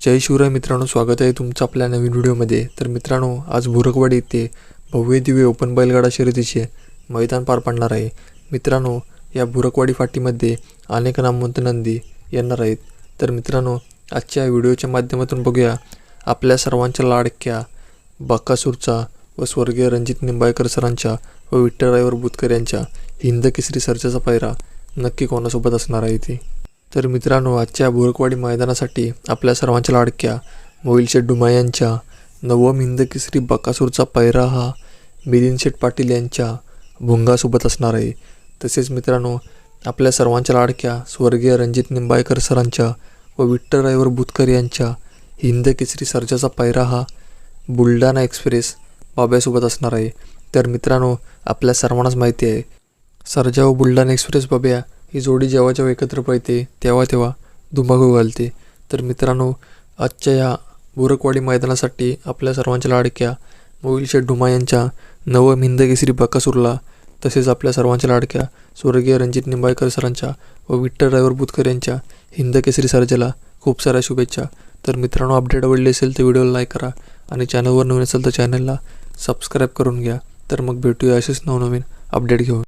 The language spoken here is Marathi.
जय शिवराय मित्रांनो स्वागत आहे तुमचं आपल्या नवीन व्हिडिओमध्ये. तर मित्रांनो आज भुरकवाडी येथे भव्य दिव्य ओपन बैलगाडा शर्यतीचे मैदान पार पडणार आहे. मित्रांनो या भुरकवाडी फाटीमध्ये अनेक नामवंत नंदी येणार आहेत. तर मित्रांनो आजच्या व्हिडिओच्या माध्यमातून बघूया आपल्या सर्वांच्या लाडक्या बाक्कासूरचा व स्वर्गीय रणजित निंबाळकर सरांच्या व विठ्ठलरायवर बुतकर यांच्या हिंद केसरी सरच्याचा पायरा नक्की कोणासोबत असणार आहे ते? तर मित्रांनो आजच्या बोरकवाडी मैदानासाठी आपल्या सर्वांच्या लाडक्या मोहिल डुमा यांच्या नवम हिंद केसरी बकासूरचा पैरा हा मिलिंद शेठ पाटील यांच्या भुंगासोबत असणार आहे. तसेच मित्रांनो आपल्या सर्वांच्या लाडक्या स्वर्गीय रणजित निंबाळकर सरांच्या व विठ्ठल रायवर बुतकर यांच्या हिंद केसरी सर्जाचा पैरा हा बुलढाणा एक्सप्रेस बाब्यासोबत असणार आहे. तर मित्रांनो आपल्या सर्वांनाच माहिती आहे सरजा व बुलढाणा एक्सप्रेस बाब्या ही जोडी जेव्हा जेव्हा एकत्र पळते तेव्हा तेव्हा धुमाकूळ घालते. तर मित्रांनो आजच्या या बुरकवाडी मैदानासाठी आपल्या सर्वांच्या लाडक्या मोहिल शेठ ढुमा यांच्या नवम हिंद केसरी बकासूरला तसेच आपल्या सर्वांच्या लाडक्या स्वर्गीय रणजित निंबाळकर सरांच्या व विठ्ठल ड्रायव्हर बुतकर यांच्या हिंदकेसरी सर्जाला खूप साऱ्या शुभेच्छा. तर मित्रांनो अपडेट आवडली असेल तर व्हिडिओला लाईक करा आणि चॅनलवर नवीन असेल तर चॅनलला सबस्क्राईब करून घ्या. तर मग भेटूया असेच नवनवीन अपडेट घेऊन.